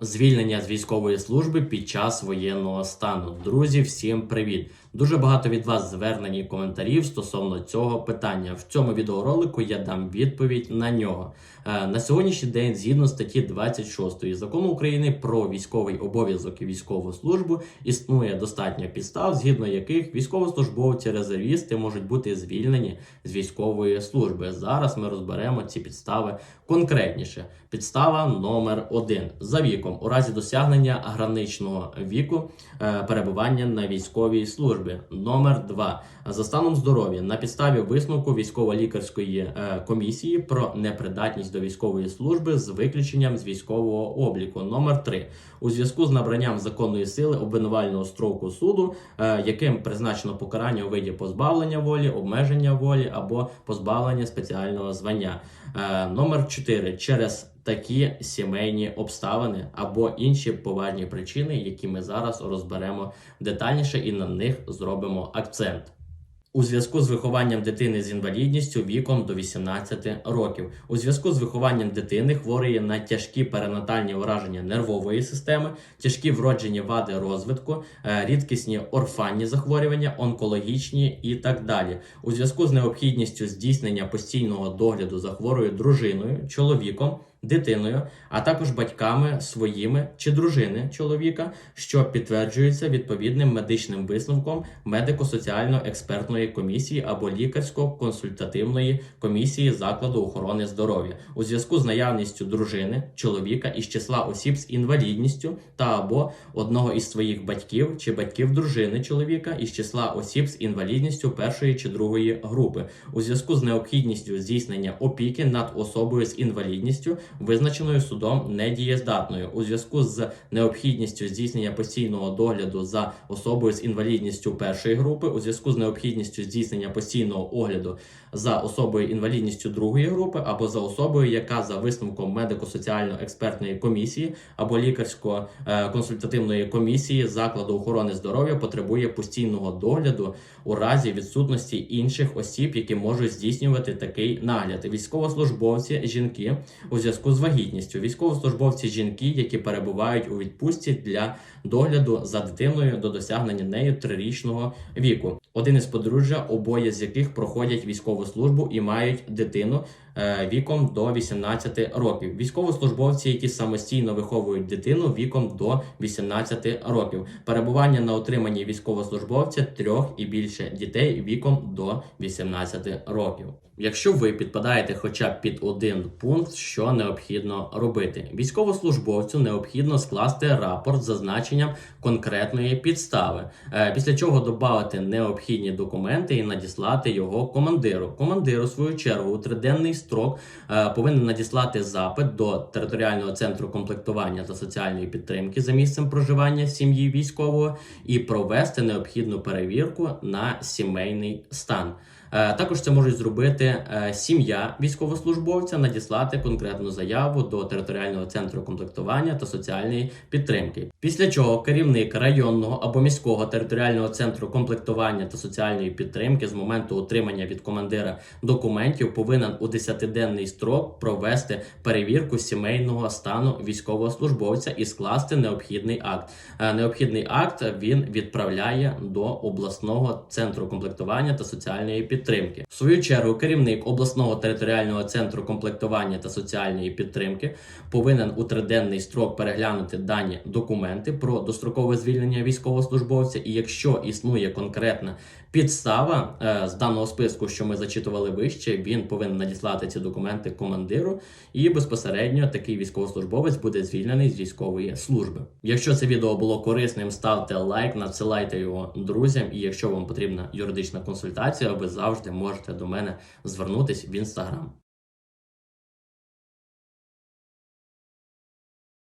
Звільнення з військової служби під час воєнного стану. Друзі, всім привіт! Дуже багато від вас звернень і коментарів стосовно цього питання. В цьому відеоролику я дам відповідь на нього. Е, На сьогоднішній день, згідно статті 26 закону України про військовий обов'язок і військову службу, існує достатньо підстав, згідно яких військовослужбовці резервісти можуть бути звільнені з військової служби. Зараз ми розберемо ці підстави конкретніше. Підстава номер один за віком у разі досягнення граничного віку е, перебування на військовій службі. Номер 2 за станом здоров'я на підставі висновку військово-лікарської е, комісії про непридатність до військової служби з виключенням з військового обліку. Номер 3 у зв'язку з набранням законної сили обвинувального строку суду, е, яким призначено покарання у виді позбавлення волі, обмеження волі або позбавлення спеціального звання. Е, Номер 4 через такі сімейні обставини або інші поважні причини, які ми зараз розберемо детальніше і на них зробимо акцент. У зв'язку з вихованням дитини з інвалідністю віком до 18 років. У зв'язку з вихованням дитини хворої на тяжкі перинатальні ураження нервової системи, тяжкі вроджені вади розвитку, е, рідкісні орфанні захворювання, онкологічні і так далі. У зв'язку з необхідністю здійснення постійного догляду за хворою дружиною, чоловіком, дитиною, а також батьками своїми чи дружини чоловіка, що підтверджується відповідним медичним висновком медико-соціально-експертної комісії або лікарсько-консультативної комісії закладу охорони здоров'я у зв'язку з наявністю дружини, чоловіка із числа осіб з інвалідністю та або одного із своїх батьків чи батьків дружини чоловіка із числа осіб з інвалідністю першої чи другої групи. У зв'язку з необхідністю здійснення опіки над особою з інвалідністю, визначеною судом недієздатною у зв'язку з необхідністю здійснення постійного догляду за особою з інвалідністю першої групи, у зв'язку з необхідністю здійснення постійного огляду за особою інвалідністю другої групи або за особою, яка за висновком медико-соціально-експертної комісії або лікарсько-консультативної комісії закладу охорони здоров'я потребує постійного догляду у разі відсутності інших осіб, які можуть здійснювати такий нагляд. Військовослужбовці жінки у зв'язку з вагітністю, військовослужбовці жінки, які перебувають у відпустці для догляду за дитиною до досягнення нею трирічного віку. Один із подружжя, обоє з яких проходять військову службу і мають дитину віком до 18 років. Військовослужбовці, які самостійно виховують дитину віком до 18 років. Перебування на отриманні військовослужбовця трьох і більше дітей віком до 18 років. Якщо ви підпадаєте хоча б під один пункт, що необхідно робити, військовослужбовцю необхідно скласти рапорт з зазначенням конкретної підстави, е, після чого додати необхідні документи і надіслати його командиру. Командир, у свою чергу, у триденний строк е, повинен надіслати запит до територіального центру комплектування та соціальної підтримки за місцем проживання сім'ї військового і провести необхідну перевірку на сімейний стан. Е, Також це можуть зробити е, сім'я військовослужбовця, надіслати конкретну заяву до територіального центру комплектування та соціальної підтримки. Після чого керівник районного або міського територіального центру комплектування та соціальної підтримки з моменту отримання від командира документів повинен у 10-денний строк провести перевірку сімейного стану військовослужбовця і скласти необхідний акт. Е, Необхідний акт він відправляє до обласного центру комплектування та соціальної підтримки. В свою чергу керівник обласного територіального центру комплектування та соціальної підтримки повинен у триденний строк переглянути дані документи про дострокове звільнення військовослужбовця. І якщо існує конкретна підстава е, з даного списку, що ми зачитували вище, він повинен надіслати ці документи командиру, і безпосередньо такий військовослужбовець буде звільнений з військової служби. Якщо це відео було корисним, ставте лайк, надсилайте його друзям. І якщо вам потрібна юридична консультація, ви завжди можете до мене звернутись в інстаграм.